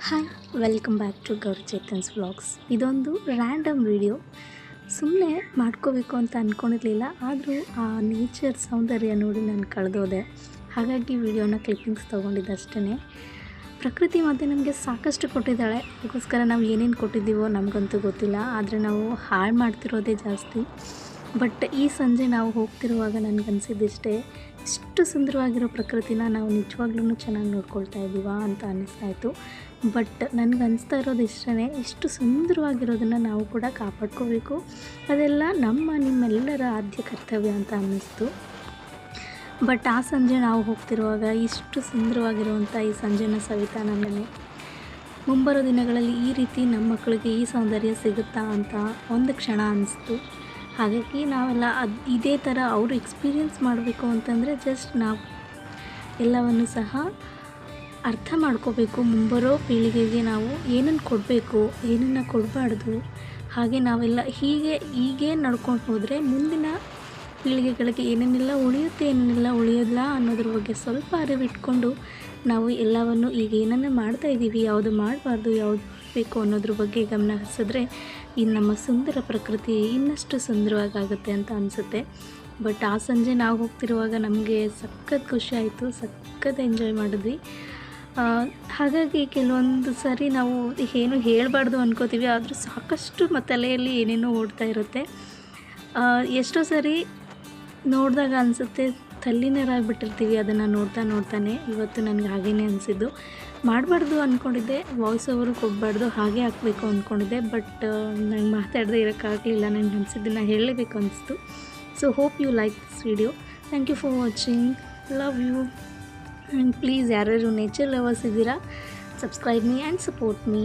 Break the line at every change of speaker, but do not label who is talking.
Hi welcome back to Gauri Chetan's vlogs ಇದೊಂದು random video ಸುಮ್ಮನೆ ಮಾಡ್ಕೋಬೇಕು ಅಂತ ಅಂದ್ಕೊಂಡಿರಲಿಲ್ಲ ಆದರೂ ಆ ನೇಚರ್ ಸೌಂದರ್ಯ ನೋಡಿ ನಾನು ಕಳೆದೋದೆ. ಹಾಗಾಗಿ ವಿಡಿಯೋನ ಕ್ಲಿಪ್ಪಿಂಗ್ಸ್ ತೊಗೊಂಡಿದ್ದೆ ಅಷ್ಟೇ ಪ್ರಕೃತಿ ಮತ್ತೆ ನಮಗೆ ಸಾಕಷ್ಟು ಕೊಟ್ಟಿದ್ದಾಳೆ. ಅದಕ್ಕೋಸ್ಕರ ನಾವು ಏನೇನು ಕೊಟ್ಟಿದ್ದೀವೋ ನಮಗಂತೂ ಗೊತ್ತಿಲ್ಲ. ಆದರೆ ನಾವು ಹಾಳು ಮಾಡ್ತಿರೋದೇ ಜಾಸ್ತಿ. ಬಟ್ ಈ ಸಂಜೆ ನಾವು ಹೋಗ್ತಿರುವಾಗ ನನಗನ್ಸಿದ್ದಿಷ್ಟೇ, ಇಷ್ಟು ಸುಂದರವಾಗಿರೋ ಪ್ರಕೃತಿನ ನಾವು ನಿಜವಾಗ್ಲೂ ಚೆನ್ನಾಗಿ ನೋಡ್ಕೊಳ್ತಾ ಇದ್ದೀವಾ ಅಂತ ಅನ್ನಿಸ್ತಾ ಇತ್ತು. ಬಟ್ ನನಗೆ ಅನಿಸ್ತಾ ಇರೋದು ಇಷ್ಟೇ ಎಷ್ಟು ಸುಂದರವಾಗಿರೋದನ್ನು ನಾವು ಕೂಡ ಕಾಪಾಡ್ಕೋಬೇಕು. ಅದೆಲ್ಲ ನಮ್ಮ ನಿಮ್ಮೆಲ್ಲರ ಆದ್ಯ ಕರ್ತವ್ಯ ಅಂತ ಅನ್ನಿಸ್ತು. ಬಟ್ ಆ ಸಂಜೆ ನಾವು ಹೋಗ್ತಿರುವಾಗ ಇಷ್ಟು ಸುಂದರವಾಗಿರುವಂಥ ಈ ಸಂಜೆನ ಸವಿತಾ ನನಗೆ ಮುಂಬರೋ ದಿನಗಳಲ್ಲಿ ಈ ರೀತಿ ನಮ್ಮ ಮಕ್ಕಳಿಗೆ ಈ ಸೌಂದರ್ಯ ಸಿಗುತ್ತಾ ಅಂತ ಒಂದು ಕ್ಷಣ ಅನಿಸ್ತು. ಹಾಗಾಗಿ ನಾವೆಲ್ಲ ಅದು ಇದೇ ಥರ ಅವರು ಎಕ್ಸ್ಪೀರಿಯೆನ್ಸ್ ಮಾಡಬೇಕು ಅಂತಂದರೆ ಜಸ್ಟ್ ನಾವು ಎಲ್ಲವನ್ನು ಸಹ ಅರ್ಥ ಮಾಡ್ಕೋಬೇಕು, ಮುಂಬರೋ ಪೀಳಿಗೆಗೆ ನಾವು ಏನನ್ನು ಕೊಡಬೇಕು, ಏನನ್ನು ಕೊಡಬಾರ್ದು. ಹಾಗೆ ನಾವೆಲ್ಲ ಹೀಗೆ ಹೀಗೆ ನಡ್ಕೊಂಡು ಹೋದರೆ ಮುಂದಿನ ಪೀಳಿಗೆಗಳಿಗೆ ಏನೇನೆಲ್ಲ ಉಳಿಯುತ್ತೆ, ಏನೇನೆಲ್ಲ ಉಳಿಯೋದಿಲ್ಲ ಅನ್ನೋದ್ರ ಬಗ್ಗೆ ಸ್ವಲ್ಪ ಅರಿವಿಟ್ಕೊಂಡು ನಾವು ಎಲ್ಲವನ್ನು ಈಗ ಏನನ್ನು ಮಾಡ್ತಾ ಇದ್ದೀವಿ, ಯಾವುದು ಮಾಡಬಾರ್ದು, ಯಾವುದು ಬೇಕು ಅನ್ನೋದ್ರ ಬಗ್ಗೆ ಗಮನ ಹರಿಸಿದ್ರೆ ಈ ನಮ್ಮ ಸುಂದರ ಪ್ರಕೃತಿ ಇನ್ನಷ್ಟು ಸುಂದರವಾಗುತ್ತೆ ಅಂತ ಅನಿಸುತ್ತೆ. ಬಟ್ ಆ ಸಂಜೆ ನಾವು ಹೋಗ್ತಿರುವಾಗ ನಮಗೆ ಸಖತ್ ಖುಷಿ ಆಯಿತು, ಸಖತ್ ಎಂಜಾಯ್ ಮಾಡಿದ್ವಿ. ಹಾಗಾಗಿ ಕೆಲವೊಂದು ಸರಿ ನಾವು ಏನು ಹೇಳಬಾರ್ದು ಅನ್ಕೋತೀವಿ, ಆದರೂ ಸಾಕಷ್ಟು ತಲೆಯಲ್ಲಿ ಏನೇನೋ ಓಡ್ತಾ ಇರುತ್ತೆ. ಎಷ್ಟೋ ಸರಿ ನೋಡಿದಾಗ ಅನಿಸುತ್ತೆ, ತಲ್ಲಿನರಾಗ್ಬಿಟ್ಟಿರ್ತೀವಿ ಅದನ್ನು ನೋಡ್ತಾ ನೋಡ್ತಾನೆ. ಇವತ್ತು ನನಗೆ ಹಾಗೇ ಅನಿಸಿದ್ದು. ಮಾಡಬಾರ್ದು ಅಂದ್ಕೊಂಡಿದ್ದೆ ವಾಯ್ಸ್ ಓವರು ಕೊಡಬಾರ್ದು ಹಾಗೆ ಹಾಕಬೇಕು ಅಂದ್ಕೊಂಡಿದ್ದೆ ಬಟ್ ನಂಗೆ ಮಾತಾಡದೆ ಇರೋಕ್ಕಾಗಲಿಲ್ಲ ನನಗೆ ಅನಿಸಿದ್ದನ್ನು ಹೇಳಲೇಬೇಕು ಅನಿಸ್ತು so hope you like this video thank you for watching love you and please ಯಾರ್ಯಾರು ನೇಚರ್ ಲವರ್ಸ್ ಇದ್ದೀರಾ subscribe me and support me